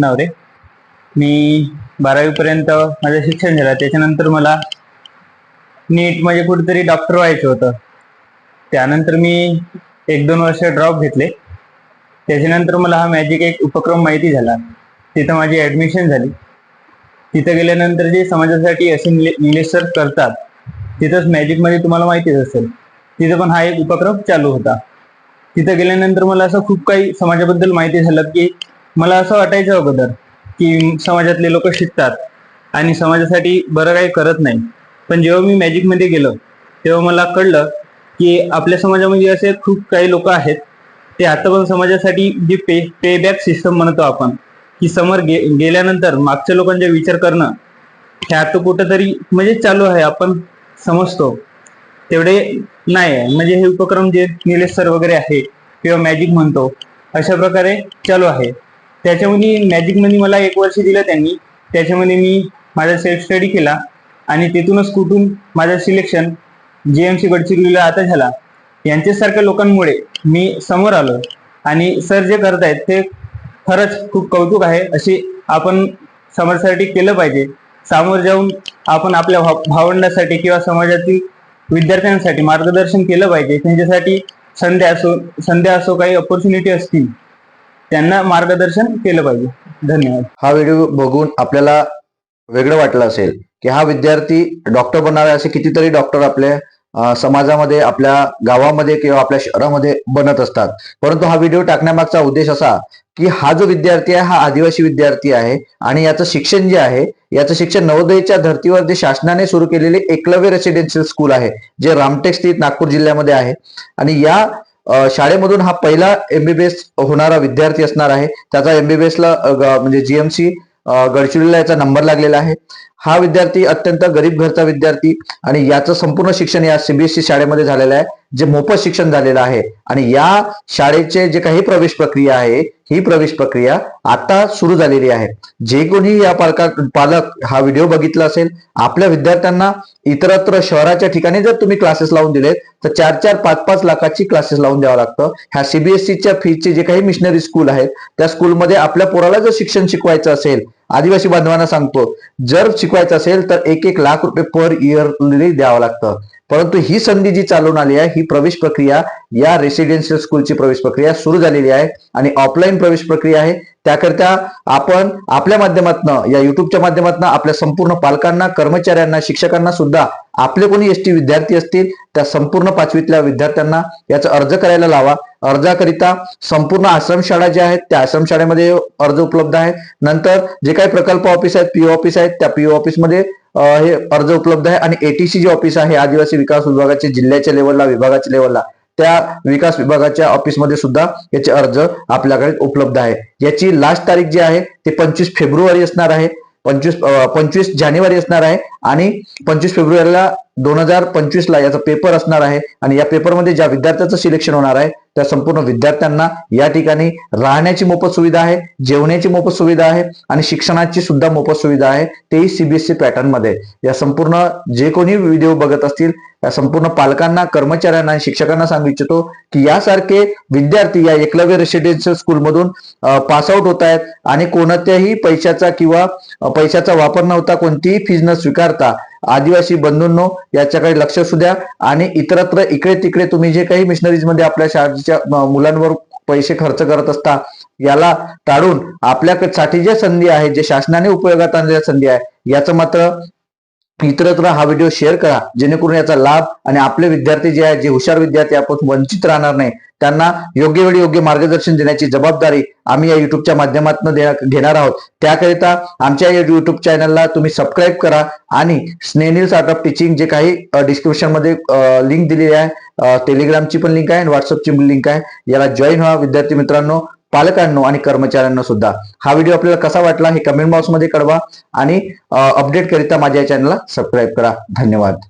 नवरे मी बारावीपर्यंत माझं शिक्षण झालं. त्याच्यानंतर मला नीट म्हणजे कुठेतरी डॉक्टर व्हायचं होतं. त्यानंतर मी एक दोन वर्ष ड्रॉप घेतले. त्याच्यानंतर मला हा मॅजिक एक उपक्रम माहिती झाला. तिथं माझी ऍडमिशन झाली. तिथं गेल्यानंतर जे समाजासाठी असे इंग्लिश करतात तिथंच मॅजिकमध्ये तुम्हाला माहितीच असेल. तिथं पण हा एक उपक्रम चालू होता. तिथं गेल्यानंतर मला असं खूप काही समाजाबद्दल माहिती झालं की मला असं वाटायचं अगोदर की समाजातले लोक शिकतात आणि समाजासाठी बरं काही करत नाही. पण जेव्हा मी मॅजिकमध्ये गेलो तेव्हा मला कळलं की आपल्या समाजामध्ये असे खूप काही लोक आहेत. ते आता पण समाजासाठी जी पे पेबॅक सिस्टम म्हणतो आपण की समोर गे गेल्यानंतर मागच्या लोकांचा विचार करणं हे आता कुठंतरी म्हणजे चालू आहे आपण समजतो. तेवढे नाही आहे. म्हणजे हे उपक्रम जे निलेश सर वगैरे आहे किंवा मॅजिक म्हणतो अशा प्रकारे चालू आहे. त्याच्यामध्ये मॅजिकमध्ये मला एक वर्ष दिलं त्यांनी. त्याच्यामध्ये मी माझा सेल्फ स्टडी केला आणि तिथूनच कुठून माझं सिलेक्शन जे एम सी गडचिरोलीला आता झाला. यांच्यासारख्या लोकांमुळे मी समोर आलो आणि सर जे करत आहेत ते खरंच खूप कौतुक आहे. असे आपण समाजासाठी केलं पाहिजे. सामोर जाऊन आपण आपल्या भाव- भावंडासाठी किंवा समाजातील विद्यार्थ्यांसाठी मार्गदर्शन केलं पाहिजे. त्यांच्यासाठी संध्या असो संध्या असो काही ऑपॉर्च्युनिटी असतील त्यांना मार्गदर्शन केलं पाहिजे. धन्यवाद. हा व्हिडिओ बघून आपल्याला वेगळं वाटलं असेल की हा विद्यार्थी डॉक्टर बनणार असे कितीतरी डॉक्टर आपल्या समाजामध्ये आपल्या गावामध्ये किंवा आपल्या शहरामध्ये बनत असतात. परंतु हा व्हिडिओ टाकण्यामागचा उद्देश असा की हा जो विद्यार्थी आहे हा आदिवासी विद्यार्थी आहे आणि याचं शिक्षण जे आहे याचं शिक्षण नवोदयच्या धर्तीवर जे शासनाने सुरू केलेले एकलव्य रेसिडेन्शियल स्कूल आहे जे रामटेक स्थित नागपूर जिल्ह्यामध्ये आहे. आणि या शाळेमधून हा पहिला एमबीबीएस होणारा विद्यार्थी असणार आहे. त्याचा एमबीबीएस ला म्हणजे जीएमसी गडचिरोलीला याचा नंबर लागलेला आहे. हा विद्यार्थी अत्यंत गरीब घरचा विद्यार्थी आणि याचं संपूर्ण शिक्षण या सीबीएसई शाळेमध्ये झालेलं आहे जे मोफत शिक्षण झालेलं आहे. आणि या शाळेचे जे काही प्रवेश प्रक्रिया आहे ही प्रवेश प्रक्रिया आता सुरू झालेली आहे. जे कोणी या पालका पालक हा व्हिडिओ बघितला असेल आपल्या विद्यार्थ्यांना इतरत्र शहराच्या ठिकाणी जर तुम्ही क्लासेस लावून दिलेत तर चार चार पाच पाच लाखाची क्लासेस लावून द्यावं लागतं. ह्या सीबीएसईच्या फीचे जे काही मिशनरी स्कूल आहेत त्या स्कूलमध्ये आपल्या पोराला जर शिक्षण शिकवायचं असेल आदिवासी बांधवांना सांगतो जर शिकवायचं असेल तर एक एक लाख रुपये पर इयरली द्यावं लागतं. परंतु ही संधी जी चालून आली आहे ही प्रवेश प्रक्रिया या रेसिडेन्शियल स्कूलची प्रवेश प्रक्रिया सुरू झालेली आहे आणि ऑफलाईन प्रवेश प्रक्रिया आहे. त्याकरिता आपण आपल्या माध्यमातून या युट्यूबच्या माध्यमातून आपल्या संपूर्ण पालकांना कर्मचाऱ्यांना शिक्षकांना सुद्धा आपले कोणी एस टी विद्यार्थी असतील त्या संपूर्ण पाचवीतल्या विद्यार्थ्यांना याचा अर्ज करायला लावा. अर्जाकरिता संपूर्ण आश्रमशाळा ज्या आहेत त्या आश्रमशाळेमध्ये अर्ज उपलब्ध आहे नंतर जे काही प्रकल्प ऑफिस आहेत पीओ ऑफिस आहेत त्या पीओ ऑफिसमध्ये हे अर्ज उपलब्ध आहे. आणि एटीसी जे ऑफिस आहे आदिवासी विकास विभागाचे जिल्ह्याच्या लेवलला विभागाच्या लेवलला त्या विकास विभागाच्या ऑफिसमध्ये सुद्धा याचे अर्ज आपल्याकडे उपलब्ध आहे. याची लास्ट तारीख जी आहे ते पंचवीस फेब्रुवारी असणार आहे. पंचवीस पंचवीस जानेवारी असणार आहे. आणि पंचवीस फेब्रुवारीला दोन हजार पंचवीसला याचा पेपर असणार आहे. आणि या पेपरमध्ये ज्या विद्यार्थ्याचं सिलेक्शन होणार आहे त्या संपूर्ण विद्यार्थ्यांना या ठिकाणी राहण्याची मोफत सुविधा आहे जेवण्याची मोफत सुविधा आहे आणि शिक्षणाची सुद्धा मोफत सुविधा आहे. तेही सीबीएसई पॅटर्नमध्ये. या संपूर्ण जे कोणी व्हिडिओ बघत असतील या संपूर्ण पालकांना कर्मचाऱ्यांना आणि शिक्षकांना सांगू इच्छितो की यासारखे विद्यार्थी या एकलव्य रेसिडेन्शियल स्कूलमधून पास आउट होत आहेत आणि कोणत्याही पैशाचा किंवा पैशाचा वापर नव्हता कोणतीही फीज न स्वीकारता आदिवासी बंधूंनो याच्याकडे लक्ष असू द्या. आणि इतरत्र इकडे तिकडे तुम्ही जे काही मिशनरीजमध्ये आपल्या शाळेच्या मुलांवर पैसे खर्च करत असता याला टाळून आपल्यासाठी ज्या संधी आहे जे शासनाने उपयोगात आणलेल्या संधी आहे याचं मात्र इतरत्र हा व्हिडिओ शेअर करा जेणेकरून याचा लाभ आणि आपले विद्यार्थी जे आहेत जे हुशार विद्यार्थी आपण वंचित राहणार नाही. त्यांना योग्य वेळी योग्य मार्गदर्शन देण्याची जबाबदारी आम्ही या युट्यूबच्या माध्यमातून घेणार आहोत. त्याकरिता आमच्या या युट्यूब चॅनलला तुम्ही सबस्क्राईब करा आणि स्नेनिल स्टार्टअप ऑफ टीचिंग जे काही डिस्क्रिप्शनमध्ये लिंक दिलेली आहे टेलिग्रामची पण लिंक आहे आणि व्हॉट्सअपची लिंक आहे. याला जॉईन व्हा विद्यार्थी मित्रांनो. पालकांनो आणि कर्मचाऱ्यांना सुद्धा. हा व्हिडिओ आपल्याला कसा वाटला हे कमेंट बॉक्समध्ये कळवा आणि अपडेट करिता माझ्या चॅनलला सबस्क्राईब करा. धन्यवाद.